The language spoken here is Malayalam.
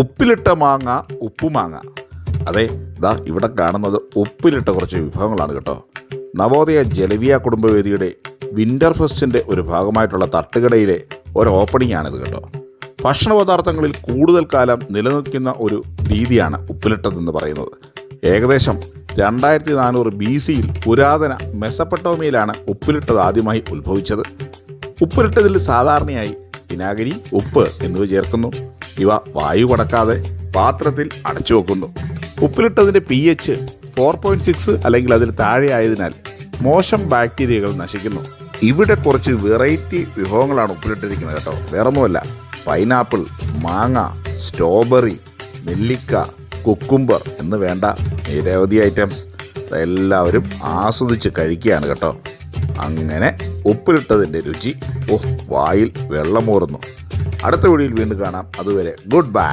ഉപ്പിലിട്ട മാങ്ങ ഉപ്പുമാങ്ങ അതെ ദാ ഇവിടെ കാണുന്നത് ഉപ്പിലിട്ട കുറച്ച് വിഭവങ്ങളാണ് കേട്ടോ. നവോദയ ജലവിയ കുടുംബവേദിയുടെ വിന്റർ ഫെസ്റ്റിന്റെ ഒരു ഭാഗമായിട്ടുള്ള തട്ടുകടയിലെ ഒരു ഓപ്പണിംഗ് ആണിത് കേട്ടോ. ഭക്ഷണ പദാർത്ഥങ്ങളിൽ കൂടുതൽ കാലം നിലനിൽക്കുന്ന ഒരു രീതിയാണ് ഉപ്പിലിട്ടതെന്ന് പറയുന്നത്. ഏകദേശം രണ്ടായിരത്തി നാനൂറ് ബി സിയിൽ പുരാതന മെസപ്പട്ടോമിയിലാണ് ഉപ്പിലിട്ടത് ആദ്യമായി ഉത്ഭവിച്ചത്. ഉപ്പിലിട്ടതിൽ സാധാരണയായി വിനാഗിരി ഉപ്പ് എന്നിവ ചേർക്കുന്നു. ഇവ വായു കടക്കാതെ പാത്രത്തിൽ അടച്ചു വെക്കുന്നു. ഉപ്പിലിട്ടതിന്റെ P H four point six അല്ലെങ്കിൽ അതിൽ താഴെ ആയതിനാൽ മോശം ബാക്ടീരിയകൾ നശിക്കുന്നു. ഇവിടെ കുറച്ച് വെറൈറ്റി വിഭവങ്ങളാണ് ഉപ്പിലിട്ടിരിക്കുന്നത് കേട്ടോ. വേറൊന്നുമല്ല. പൈനാപ്പിൾ മാങ്ങ സ്ട്രോബെറി നെല്ലിക്ക കുക്കുംബർ എന്ന് വേണ്ട നിരവധി ഐറ്റംസ് എല്ലാവരും ആസ്വദിച്ച് കഴിക്കുകയാണ് കേട്ടോ. അങ്ങനെ ഉപ്പിലിട്ടതിന്റെ രുചി ഓ വായിൽ വെള്ളമൂറുന്നു അടുത്ത വീഡിയോയിൽ വീണ്ടും കാണാം. അതുവരെ ഗുഡ് ബൈ.